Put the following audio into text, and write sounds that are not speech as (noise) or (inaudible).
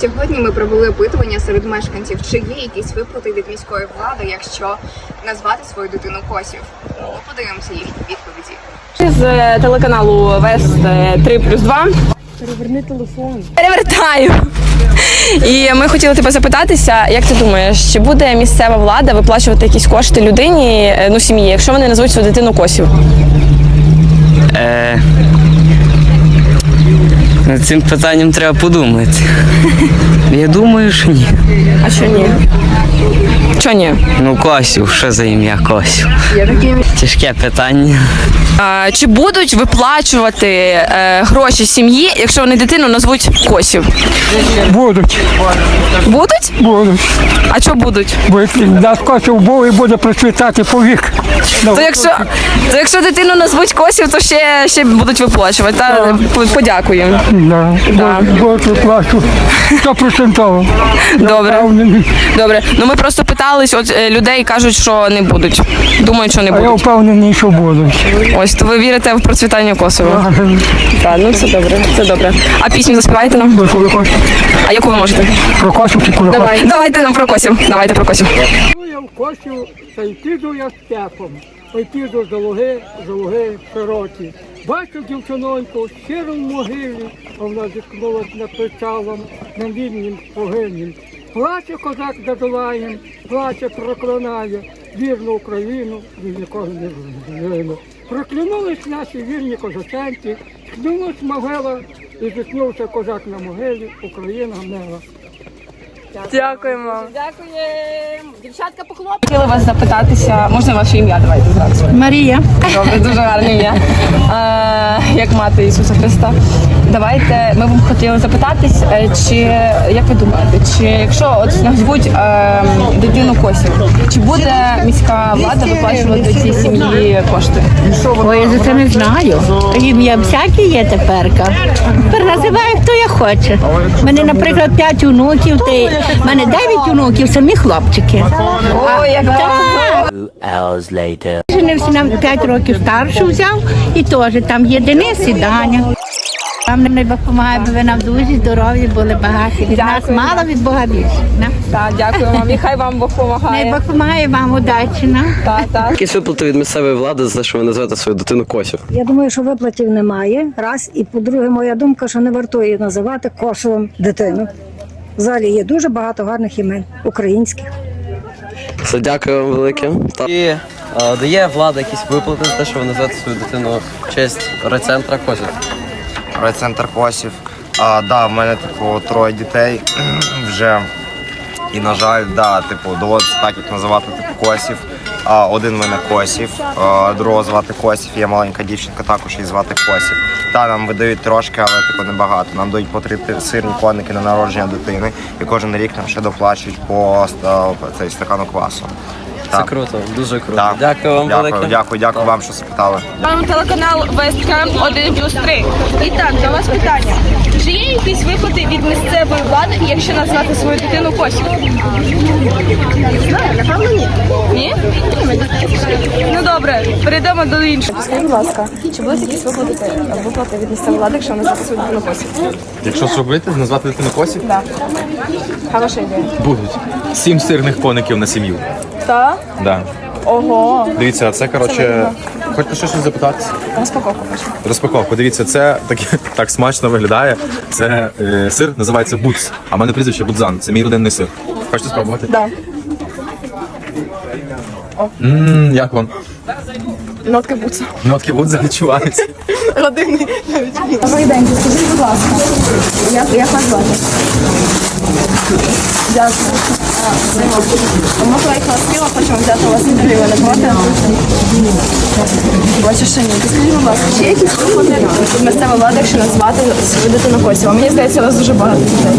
Сьогодні ми провели опитування серед мешканців, чи є якісь виплати від міської влади, якщо назвати свою дитину Косів. Ну, Подивимося їхні відповіді. З е, телеканалу Вест е, 3 плюс 2. Переверни телефон. Перевертаю. І ми хотіли тебе запитатися, як ти думаєш, чи буде місцева влада виплачувати якісь кошти людині, е, ну сім'ї, якщо вони назвуть свою дитину косів? Е, над цим питанням треба подумати. Я думаю, що ні. А що ні? Що ні? Ну, Косів, що за ім'я Косів? Тяжке питання. Чи будуть виплачувати е, гроші сім'ї, якщо вони дитину назвуть косів? Будуть, Будуть? будуть. А що будуть? Бо наш косів був і буде процвітати повік. То якщо, то якщо дитину назвуть косів, то ще, ще будуть виплачувати. Та по- подякуємо. Да, Да. бо плачу стопроцентово. Добре. Добре. Ну ми просто питались, от е, людей кажуть, що не будуть. Думають, що не А я будуть. впевнений, що будуть. Ось то ви вірите в процвітання Косово. Так, ну це добре, це добре. А пісню заспівайте нам? А яку ви можете? про косів чи коли хочете? Давайте нам про косів. Давайте про косів. Ну, я в косів, та й піду я степом. Ой піду за луги, за луги широкі. Бачу дівчиноньку, щиро в могилі, а вона зіткнулась над причалом, на вільнім погинім. Плаче козак за плаче проклинає вірну Україну, від нікого не згину. Проклянулись наші вірні козаченці, хнулась могила, і зіткнувся козак на могилі, Україна гнила. Дякуємо. Дякуємо. Дівчатка похлоп. Хотіли вас запитатися, можна ваше ім'я давайте зразу. Марія. Добре, дуже гарне ім'я. Е, як мати Ісуса Христа. Давайте ми вам хотіли запитатись, е, чи як ви думаєте, чи якщо от назвуть е, дитину Косів, чи буде міська влада виплачувати цій сім'ї кошти? Ой, я за це не знаю. Ім'я всякі є теперка. Тепер називає хто я хоче. У мене, наприклад, п'ять онуків, ти в мене дев'ять онуків, самі хлопчики. Ой, як Так. hours later. Женився на п'ять років старшу взяв, і теж там є Денис і Даня. Вам не допомагає, бо ви нам дуже здорові були багаті. Від нас Дякую. мало від Бога більше. Так, дякую вам. І хай вам Бог допомагає. Бог допомагає вам удачі. на. Так, так. Якісь виплати від місцевої влади за те, що ви називаєте свою дитину Косів. Я думаю, що виплатів немає. Раз. І по-друге, моя думка, що не вартує називати кошовом дитину. В залі є дуже багато гарних імен українських. Все, дякую вам велике. Та- І е, дає влада якісь виплати за те, що ви називаєте свою дитину в честь райцентра Косів. Райцентр Косів. А, да, в мене типу троє дітей (clears throat) вже. І на жаль, да, типу, доводиться так, як називати типу Косів. А, один мене Косів, а, другого звати Косів, є маленька дівчинка, також її звати Косів. Та нам видають трошки, але типу небагато. Нам дають по три сирні коники на народження дитини, і кожен рік нам ще доплачують по цей стакану квасу. Це Так. круто, дуже круто. Так. Дякую вам дякую, велике. Дякую, дякую вам, що запитали. Вам телеканал Весткам 1 плюс 3. І так, до вас питання. Чи є якісь виходи від місцевої влади, якщо назвати свою дитину Косів? Не знаю, напевно ні. Ні? Добре, перейдемо до іншого. Скажіть, будь ласка, чи будуть якісь виплати, виплати від місцевої влади, якщо назвати свою дитину Косів? Якщо зробити, назвати дитину Косів, Так. Хороша ідея. будуть сім сирних коників на сім'ю. Так? Да. Ого. Дивіться, а це коротше. Хочете щось запитатися? Розпаковку хочу. Розпаковку. Дивіться, це таке так смачно виглядає. Це е, сир називається буц. А в мене прізвище Будзан. Це мій родинний сир. Хочете спробувати? Да. Ммм, як вам? Нотки буца. Нотки Будза відчуваються. Родинний. Добрий день, скажіть, будь ласка, як, як вас звати? Дякую. А може я їх спіла, хочемо взяти у вас інтерв'ю, не проти? Бачу, що ні. Скажіть, будь ласка, чи є якісь виплати від місцевої влади, якщо назвати свою дитину Косєва? Мені здається, у вас дуже багато дітей.